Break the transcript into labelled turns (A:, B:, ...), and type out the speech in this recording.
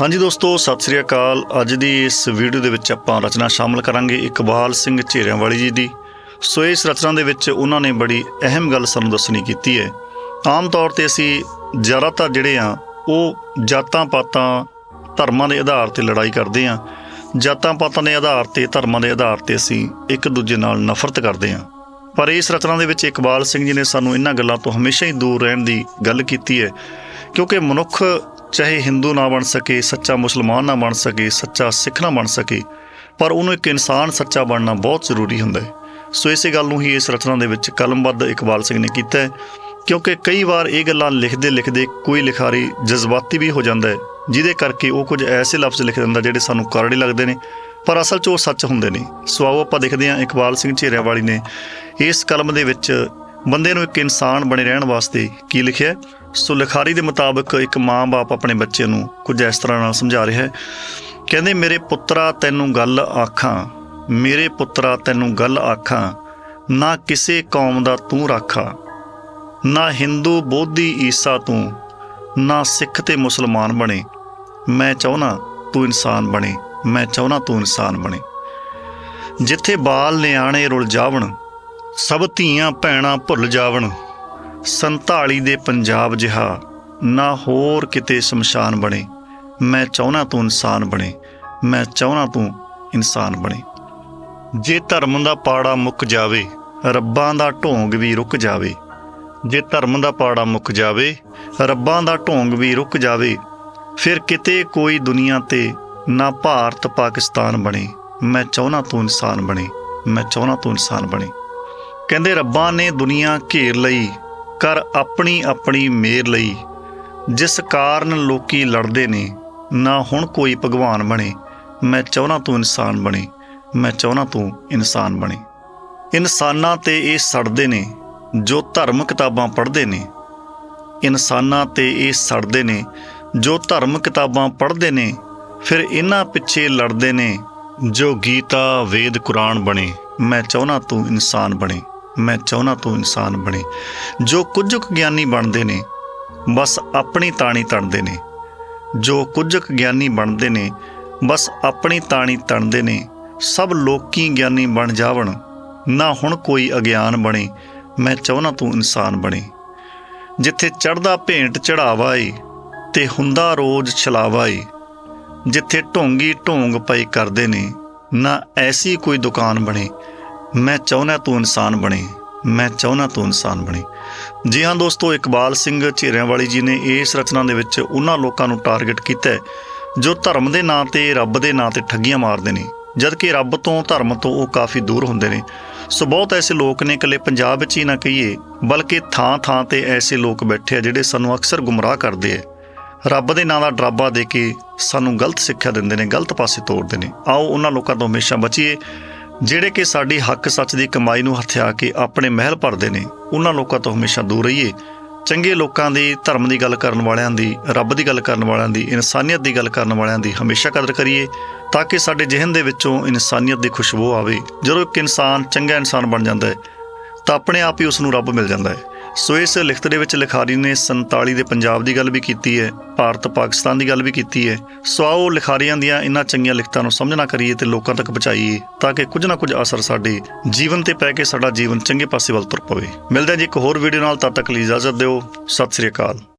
A: ਹਾਂਜੀ ਦੋਸਤੋ, ਸਤਿ ਸ੍ਰੀ ਅਕਾਲ। ਅੱਜ ਦੀ ਇਸ ਵੀਡੀਓ ਦੇ ਵਿੱਚ ਆਪਾਂ ਰਚਨਾ ਸ਼ਾਮਲ ਕਰਾਂਗੇ ਇਕਬਾਲ ਸਿੰਘ ਝੇਰਿਆਂਵਾਲੀ ਜੀ ਦੀ। ਸੋ ਇਸ ਰਚਨਾ ਦੇ ਵਿੱਚ ਉਹਨਾਂ ਨੇ ਬੜੀ ਅਹਿਮ ਗੱਲ ਸਾਨੂੰ ਦੱਸਣੀ ਕੀਤੀ ਹੈ। ਆਮ ਤੌਰ ਤੇ ਅਸੀਂ ਜ਼ਿਆਦਾਤਰ ਜਿਹੜੇ ਆ, ਉਹ ਜਾਤਾਂ ਪਾਤਾਂ ਧਰਮਾਂ ਦੇ ਆਧਾਰ ਤੇ ਲੜਾਈ ਕਰਦੇ ਆ। ਜਾਤਾਂ ਪਾਤਾਂ ਦੇ ਆਧਾਰ ਤੇ, ਧਰਮਾਂ ਦੇ ਆਧਾਰ ਤੇ ਅਸੀਂ ਇੱਕ ਦੂਜੇ ਨਾਲ ਨਫ਼ਰਤ ਕਰਦੇ ਆ। ਪਰ ਇਸ ਰਚਨਾ ਦੇ ਵਿੱਚ ਇਕਬਾਲ ਸਿੰਘ ਜੀ ਨੇ ਸਾਨੂੰ ਇਹਨਾਂ ਗੱਲਾਂ ਤੋਂ ਹਮੇਸ਼ਾ ਹੀ ਦੂਰ ਰਹਿਣ ਦੀ ਗੱਲ ਕੀਤੀ ਹੈ। ਕਿਉਂਕਿ ਮਨੁੱਖ ਚਾਹੇ ਹਿੰਦੂ ਨਾ ਬਣ ਸਕੇ, ਸੱਚਾ ਮੁਸਲਮਾਨ ਨਾ ਬਣ ਸਕੇ, ਸੱਚਾ ਸਿੱਖ ਨਾ ਬਣ ਸਕੇ, ਪਰ ਉਹਨੂੰ ਇੱਕ ਇਨਸਾਨ ਸੱਚਾ ਬਣਨਾ ਬਹੁਤ ਜ਼ਰੂਰੀ ਹੁੰਦਾ ਹੈ। ਸੋ ਇਸੇ ਗੱਲ ਨੂੰ ਹੀ ਇਸ ਰਚਨਾ ਦੇ ਵਿੱਚ ਕਲਮਬੱਧ ਇਕਬਾਲ ਸਿੰਘ ਨੇ ਕੀਤਾ ਹੈ, ਕਿਉਂਕਿ ਕਈ ਵਾਰ ਇਹ ਗੱਲਾਂ ਲਿਖਦੇ ਲਿਖਦੇ ਕੋਈ ਲਿਖਾਰੀ ਜਜ਼ਬਾਤੀ ਵੀ ਹੋ ਜਾਂਦਾ ਹੈ, ਜਿਹਦੇ ਕਰਕੇ ਉਹ ਕੁਝ ਐਸੇ ਲਫ਼ਜ਼ ਲਿਖ ਦਿੰਦਾ ਜਿਹੜੇ ਸਾਨੂੰ ਕਰੜੇ ਲੱਗਦੇ ਨੇ, ਪਰ ਅਸਲ 'ਚ ਉਹ ਸੱਚ ਹੁੰਦੇ ਨੇ। ਸੋ ਆਓ ਆਪਾਂ ਦੇਖਦੇ ਹਾਂ ਇਕਬਾਲ ਸਿੰਘ ਝੇਰਿਆਂ ਨੇ ਇਸ ਕਲਮ ਦੇ ਵਿੱਚ ਬੰਦੇ ਨੂੰ ਇੱਕ ਇਨਸਾਨ ਬਣੇ ਰਹਿਣ ਵਾਸਤੇ ਕੀ ਲਿਖਿਆ ਸੋ ਲਿਖਾਰੀ ਦੇ ਮੁਤਾਬਕ ਇੱਕ ਮਾਂ-ਬਾਪ ਆਪਣੇ ਬੱਚੇ ਨੂੰ ਕੁਝ ਇਸ ਤਰ੍ਹਾਂ ਨਾਲ ਸਮਝਾ ਰਿਹਾ ਹੈ। ਕਹਿੰਦੇ, ਮੇਰੇ ਪੁੱਤਰਾ, ਤੈਨੂੰ ਗੱਲ ਆਖਾਂ। ਮੇਰੇ ਪੁੱਤਰਾ, ਤੈਨੂੰ ਗੱਲ ਆਖਾਂ। ਨਾ ਕਿਸੇ ਕੌਮ ਦਾ ਤੂੰ ਰਾਖਾ। ਨਾ ਹਿੰਦੂ, ਬੋਧੀ, ਈਸਾ ਤੂੰ। ਨਾ ਸਿੱਖ ਤੇ ਮੁਸਲਮਾਨ ਬਣੇ। ਮੈਂ ਚਾਹਣਾ ਤੂੰ ਇਨਸਾਨ ਬਣੇ। ਮੈਂ ਚਾਹਣਾ ਤੂੰ ਇਨਸਾਨ ਬਣੇ। ਜਿੱਥੇ ਬਾਲ ਨਿਆਣੇ ਰੁਲ ਜਾਵਣ, ਸਭ ਧੀਆਂ ਭੈਣਾਂ ਭੁੱਲ ਜਾਵਣ। ਸੰਤਾਲੀ ਦੇ ਪੰਜਾਬ ਜਿਹਾ ਨਾ ਹੋਰ ਕਿਤੇ ਸ਼ਮਸ਼ਾਨ ਬਣੇ। ਮੈਂ ਚਾਹਣਾ ਤੂੰ ਇਨਸਾਨ ਬਣੇ। ਮੈਂ ਚਾਹਣਾ ਤੂੰ ਇਨਸਾਨ ਬਣੇ। ਜੇ ਧਰਮ ਦਾ ਪਾੜਾ ਮੁੱਕ ਜਾਵੇ, ਰੱਬਾਂ ਦਾ ਢੋਂਗ ਵੀ ਰੁਕ ਜਾਵੇ। ਜੇ ਧਰਮ ਦਾ ਪਾੜਾ ਮੁੱਕ ਜਾਵੇ, ਰੱਬਾਂ ਦਾ ਢੋਂਗ ਵੀ ਰੁਕ ਜਾਵੇ, ਫਿਰ ਕਿਤੇ ਕੋਈ ਦੁਨੀਆ ਤੇ ਨਾ ਭਾਰਤ ਪਾਕਿਸਤਾਨ ਬਣੇ। ਮੈਂ ਚਾਹਣਾ ਤੂੰ ਇਨਸਾਨ ਬਣੇ। ਮੈਂ ਚਾਹਣਾ ਤੂੰ ਇਨਸਾਨ ਬਣੇ। ਕਹਿੰਦੇ ਰੱਬਾਂ ਨੇ ਦੁਨੀਆ ਘੇਰ ਲਈ। ਕਰ ਆਪਣੀ ਆਪਣੀ ਮੇਰ ਲਈ। ਜਿਸ ਕਾਰਨ ਲੋਕੀ ਲੜਦੇ ਨੇ, ਨਾ ਹੁਣ ਕੋਈ ਭਗਵਾਨ ਬਣੇ। ਮੈਂ ਚਾਹਣਾ ਤੂੰ ਇਨਸਾਨ ਬਣੇ। ਮੈਂ ਚਾਹਣਾ ਤੂੰ ਇਨਸਾਨ ਬਣੇ। ਇਨਸਾਨਾਂ ਤੇ ਇਹ ਸੜਦੇ ਨੇ, ਜੋ ਧਰਮ ਕਿਤਾਬਾਂ ਪੜ੍ਹਦੇ ਨੇ। ਇਨਸਾਨਾਂ ਤੇ ਇਹ ਸੜਦੇ ਨੇ, ਜੋ ਧਰਮ ਕਿਤਾਬਾਂ ਪੜ੍ਹਦੇ ਨੇ। ਫਿਰ ਇਹਨਾਂ ਪਿੱਛੇ ਲੜਦੇ ਨੇ, ਜੋ ਗੀਤਾ, ਵੇਦ, ਕੁਰਾਨ ਬਣੇ। ਮੈਂ ਚਾਹਣਾ ਤੂੰ ਇਨਸਾਨ ਬਣੇ। ਮੈਂ ਚਾਹਣਾ ਤੂੰ ਇਨਸਾਨ ਬਣੇ। ਜੋ ਕੁਝ ਕੁ ਗਿਆਨੀ ਬਣਦੇ ਨੇ, ਬਸ ਆਪਣੀ ਤਾਣੀ ਤਣਦੇ ਨੇ। ਜੋ ਕੁਝ ਕੁ ਗਿਆਨੀ ਬਣਦੇ ਨੇ, ਬਸ ਆਪਣੀ ਤਾਣੀ ਤਣਦੇ ਨੇ। ਸਭ ਲੋਕੀ ਗਿਆਨੀ ਬਣ ਜਾਵਣ, ਨਾ ਹੁਣ ਕੋਈ ਅਗਿਆਨ ਬਣੇ। ਮੈਂ ਚਾਹਣਾ ਤੂੰ ਇਨਸਾਨ ਬਣੇ। ਜਿੱਥੇ ਚੜਦਾ ਭੇਂਟ ਚੜਾਵਾ ਏ ਤੇ ਹੁੰਦਾ ਰੋਜ਼ ਛਲਾਵਾ ਏ ਜਿੱਥੇ ਢੋਂਗੀ ਢੋਂਗ ਪਈ ਕਰਦੇ ਨੇ, ਨਾ ਐਸੀ ਕੋਈ ਦੁਕਾਨ ਬਣੇ। ਮੈਂ ਚਾਹੁੰਦਾ ਤੂੰ ਇਨਸਾਨ ਬਣੇ, ਮੈਂ ਚਾਹੁੰਦਾ ਤੂੰ ਇਨਸਾਨ ਬਣੇ। ਜੀ ਹਾਂ ਦੋਸਤੋ, ਇਕਬਾਲ ਸਿੰਘ ਝੇਰਿਆਂਵਾਲੀ ਜੀ ਨੇ ਇਸ ਰਚਨਾ ਦੇ ਵਿੱਚ ਉਹਨਾਂ ਲੋਕਾਂ ਨੂੰ ਟਾਰਗੇਟ ਕੀਤਾ ਹੈ, ਜੋ ਧਰਮ ਦੇ ਨਾਂ ਤੇ, ਰੱਬ ਦੇ ਨਾਂ ਤੇ ਠੱਗੀਆਂ ਮਾਰਦੇ ਨੇ, ਜਦਕਿ ਰੱਬ ਤੋਂ ਧਰਮ ਤੋਂ ਉਹ ਕਾਫੀ ਦੂਰ ਹੁੰਦੇ ਨੇ। ਸੋ ਬਹੁਤ ਐਸੇ ਲੋਕ ਨੇ, ਇਕੱਲੇ ਪੰਜਾਬ ਵਿੱਚ ਹੀ ਨਾ ਕਹੀਏ, ਬਲਕਿ ਥਾਂ ਥਾਂ ਤੇ ਐਸੇ ਲੋਕ ਬੈਠੇ ਆ ਜਿਹੜੇ ਸਾਨੂੰ ਅਕਸਰ ਗੁੰਮਰਾਹ ਕਰਦੇ ਆ। ਰੱਬ ਦੇ ਨਾਂ ਦਾ ਡਰਾਬਾ ਦੇ ਕੇ ਸਾਨੂੰ ਗਲਤ ਸਿੱਖਿਆ ਦਿੰਦੇ ਨੇ, ਗਲਤ ਪਾਸੇ ਤੋੜਦੇ ਨੇ। ਆਓ ਉਹਨਾਂ ਲੋਕਾਂ ਤੋਂ ਹਮੇਸ਼ਾ ਬਚੀਏ। ਜਿਹੜੇ ਕਿ ਸਾਡੀ ਹੱਕ ਸੱਚ ਦੀ ਕਮਾਈ ਨੂੰ ਹਥਿਆ ਕੇ ਆਪਣੇ ਮਹਿਲ ਭਰਦੇ ਨੇ, ਉਹਨਾਂ ਲੋਕਾਂ ਤੋਂ ਹਮੇਸ਼ਾ ਦੂਰ ਰਹੀਏ। ਚੰਗੇ ਲੋਕਾਂ ਦੀ, ਧਰਮ ਦੀ ਗੱਲ ਕਰਨ ਵਾਲਿਆਂ ਦੀ, ਰੱਬ ਦੀ ਗੱਲ ਕਰਨ ਵਾਲਿਆਂ ਦੀ, ਇਨਸਾਨੀਅਤ ਦੀ ਗੱਲ ਕਰਨ ਵਾਲਿਆਂ ਦੀ ਹਮੇਸ਼ਾ ਕਦਰ ਕਰੀਏ, ਤਾਂ ਕਿ ਸਾਡੇ ਜ਼ਿਹਨ ਦੇ ਵਿੱਚੋਂ ਇਨਸਾਨੀਅਤ ਦੀ ਖੁਸ਼ਬੂ ਆਵੇ। ਜਦੋਂ ਇੱਕ ਇਨਸਾਨ ਚੰਗਾ ਇਨਸਾਨ ਬਣ ਜਾਂਦਾ ਹੈ, ਤਾਂ ਆਪਣੇ ਆਪ ਹੀ ਉਸ ਨੂੰ ਰੱਬ ਮਿਲ ਜਾਂਦਾ ਹੈ। ਸੋ ਇਸ ਲਿਖਤ ਦੇ ਵਿੱਚ ਲਿਖਾਰੀ ਨੇ 47 ਦੇ ਪੰਜਾਬ ਦੀ ਗੱਲ ਵੀ ਕੀਤੀ ਹੈ, ਭਾਰਤ ਪਾਕਿਸਤਾਨ ਦੀ ਗੱਲ ਵੀ ਕੀਤੀ ਹੈ। ਸੋ ਆਓ ਲਿਖਾਰੀਆਂ ਦੀਆਂ ਇਹਨਾਂ ਚੰਗੀਆਂ ਲਿਖਤਾਂ ਨੂੰ ਸਮਝਣਾ ਕਰੀਏ ਤੇ ਲੋਕਾਂ ਤੱਕ ਪਹੁੰਚਾਈਏ ਤਾਂ ਕਿ ਕੁਝ ਨਾ ਕੁਝ ਅਸਰ ਸਾਡੇ ਜੀਵਨ ਤੇ ਪੈ ਕੇ ਸਾਡਾ ਜੀਵਨ ਚੰਗੇ ਪਾਸੇ ਵੱਲ ਤੁਰ ਪਵੇ। ਮਿਲਦਾ ਜੀ ਇੱਕ ਹੋਰ ਵੀਡੀਓ ਨਾਲ, ਤਦ ਤੱਕ ਲਈ ਇਜਾਜ਼ਤ ਦਿਓ। ਸਤਿ ਸ੍ਰੀ ਅਕਾਲ।